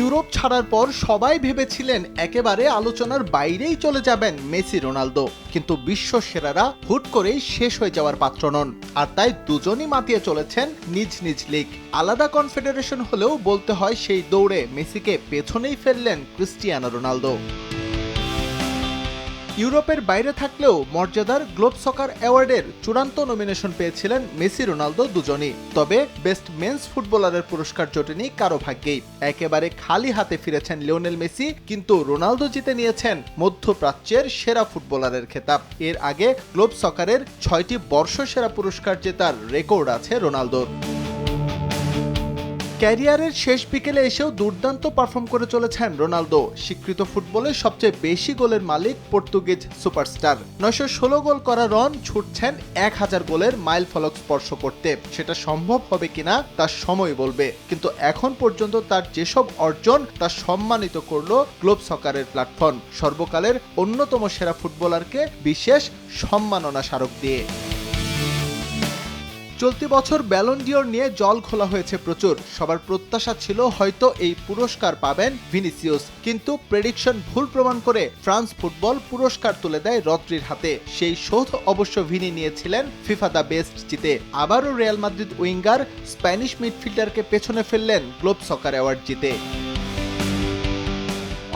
Europe ছাড়ার পর সবাই ভেবেছিলেন একেবারে আলোচনার বাইরেই চলে যাবেন মেসি, রোনালদো। কিন্তু বিশ্ব সেরারা হুট করেই শেষ হয়ে যাওয়ার পাত্র নন। আর তাই দুজনই মাতিয়ে চলেছেন নিজ নিজ লিগ। আলাদা কনফেডারেশন হলেও বলতে হয় সেই দৌড়ে মেসিকে পেছনেই ফেললেন ক্রিস্টিয়ানো রোনালদো। ইউরোপের বাইরে থাকলেও মর্যাদার গ্লোব সকার অ্যাওয়ার্ডের চূড়ান্ত নমিনেশন পেয়েছিলেন মেসি, রোনালদো দুজনই। তবে বেস্ট মেন্স ফুটবলারের পুরস্কার জোটেনি কারও ভাগ্যেই। একেবারে খালি হাতে ফিরেছেন লিওনেল মেসি, কিন্তু রোনালদো জিতে নিয়েছেন মধ্যপ্রাচ্যের সেরা ফুটবলারের খেতাব। এর আগে গ্লোব সকারের ছয়টি বর্ষসেরা পুরস্কার জেতার রেকর্ড আছে রোনালদোর। ক্যারিয়ারের শেষ বিকেলে এসেও দুর্দান্ত পারফর্ম করে চলেছেন রোনালদো। স্বীকৃত ফুটবলের সবচেয়ে বেশি গোলের মালিক পর্তুগিজ সুপারস্টার। নয়শো ষোলো গোল করা রন ছুটছেন এক হাজার গোলের মাইল ফলক স্পর্শ করতে। সেটা সম্ভব হবে কিনা তার সময় বলবে। কিন্তু এখন পর্যন্ত তার যেসব অর্জন, তা সম্মানিত করল গ্লোব সকারের প্ল্যাটফর্ম। সর্বকালের অন্যতম সেরা ফুটবলারকে বিশেষ সম্মাননা স্মারক দিয়ে। চলতি বছর ব্যালন ডিওর নিয়ে জল খোলা হয়েছে প্রচুর। সবার প্রত্যাশা ছিল হয়তো এই পুরস্কার পাবেন ভিনিসিয়াস কিন্তু প্রেডিকশন ভুল প্রমাণ করে ফ্রান্স ফুটবল পুরস্কার তুলে দেয় রদ্রির হাতে। সেই শোধ অবশ্য ভিনি নিয়েছিলেন ফিফা দ্য বেস্ট জিতে। আবারও রিয়াল মাদ্রিদ উইঙ্গার স্প্যানিশ মিডফিল্ডারকে পেছনে ফেললেন গ্লোব সকার অ্যাওয়ার্ড জিতে।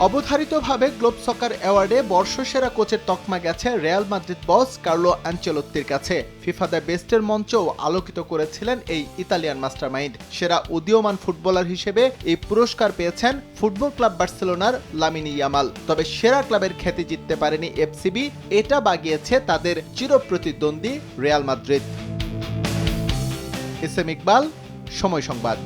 অবধারিতভাবে গ্লোব সকার অ্যাওয়ার্ডে বর্ষসেরা কোচের তকমা গেছে রিয়াল মাদ্রিদ বস কার্লো আঞ্চেলত্তির কাছে। ফিফা দ্য বেস্টের মঞ্চও আলোকিত করেছিলেন এই ইতালিয়ান মাস্টারমাইন্ড। সেরা উদীয়মান ফুটবলার হিসেবে এই পুরস্কার পেয়েছেন ফুটবল ক্লাব বার্সেলোনার লামিনি ইয়ামাল। তবে সেরা ক্লাবের খ্যাতি জিততে পারেনি এফসিবি, এটা বাগিয়েছে তাদের চিরপ্রতিদ্বন্দ্বী Real Madrid. S M Iqbal, সময় সংবাদ।